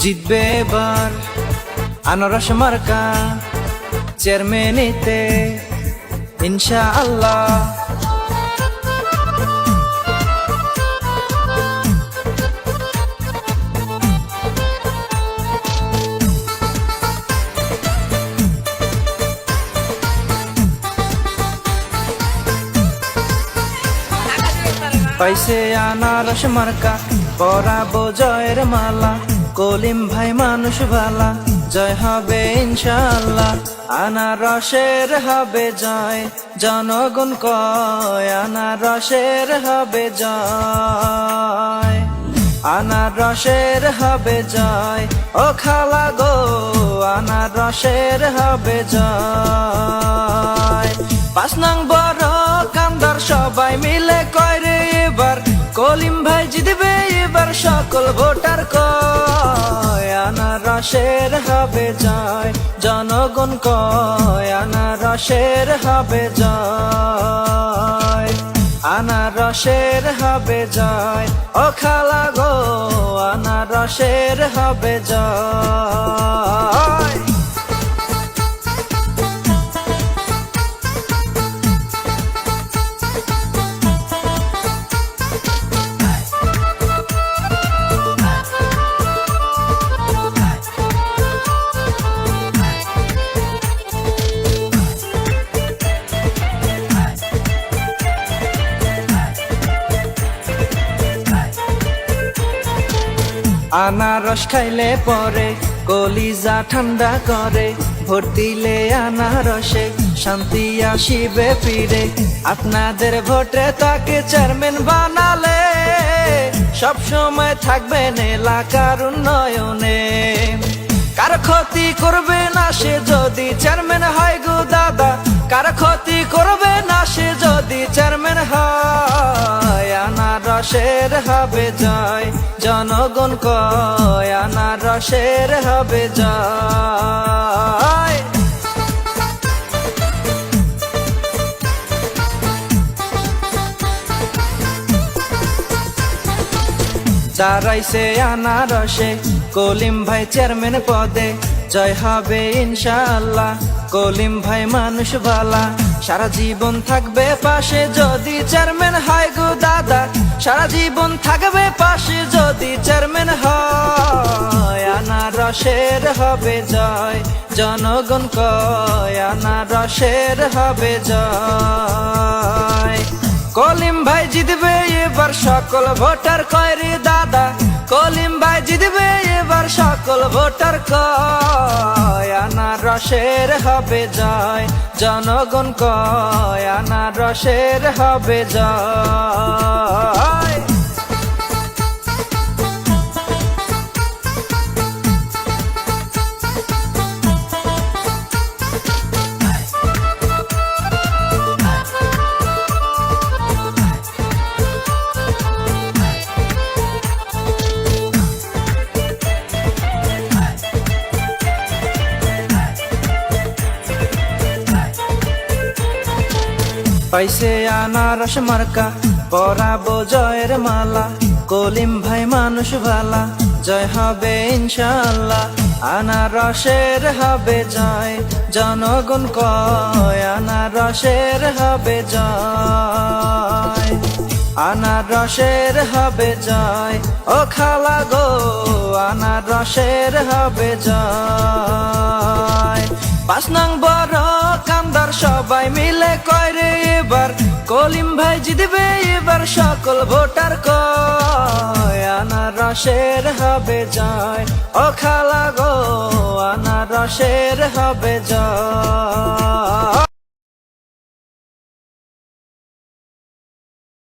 জিতবে এবার আনারস মার্কা চেয়ারম্যানিতে ইনশা আল্লাহ পাইছে আনারস মার্কা পরাবো জয়ের মালা। কলিম ভাই মানুষ ভালা জয় হবে ইনশাআল্লাহ। আনারসের হবে জয়, জনগণ কয় আনারসের হবে জয়। আনারসের হবে জয়, ও খালা গো, আনারসের হবে জয়। পাঁচ নং বড় কান্দার সবাই মিলে কয় রে কলিম ভাই জিতবে এবার সকল ভোটার কয়, আনারসের হবে জয়, জনগণ কয়, আনারসের হবে জয়, আনারসের হবে জয়, ও খালা গো, আনারসের হবে জয়। আনারস খাইলে পরে, কলিজা ঠান্ডা করে, ভোট দিলে আনারসে, শান্তি আসিবে ফিরে। আপনাদের ভোটে তাকে চেয়ারম্যান বানালে, সব সময় থাকবেন এলাকার উন্নয়নে। কার ক্ষতি করবে না সে যদি চেয়ারম্যান হয় গো দাদা, কার ক্ষতি আনারসের হবে জয় জনগণ কয় আনারসের হবে জয় দাঁড়াইছে আনারসে, কলিম ভাই চেয়ারম্যান পদে। জয় হবে ইনশাআল্লাহ, কলিম ভাই মানুষ ভালা সারা জীবন থাকবে পাশে যদি চেয়ারম্যান হয় গো দাদা, সারা জীবন থাকবে পাশে যদি চেয়ারম্যান হয়। আনারসের হবে জয়, জনগণ কয় আনারসের হবে জয়। কলিম ভাই জিতবে এবার সকল ভোটার কয় রে দাদা, কলিম ভাই জিতবে এবার সকল ভোটার কয়। আনারসের হবে জয়। জনগণ কয় আনারসের হবে জয়। পাইছে আনারস মার্কা, পরাবো জয়ের মালা, কলিম ভাই মানুষ ভালা, জয় হবে ইনশাআল্লাহ, আনারসের হবে জয়, জনগণ কয় আনারসের হবে জয়, আনারসের হবে জয়, ও খালা গো, আনারসের হবে জয়, পাঁচ নং বড় সবাই মিলে কয় রে এবার? কলিম ভাই জিতবে এবার সকল ভোটার কয়, আনারসের হবে জয়। ও খালা গো, আনারসের হবে জয়।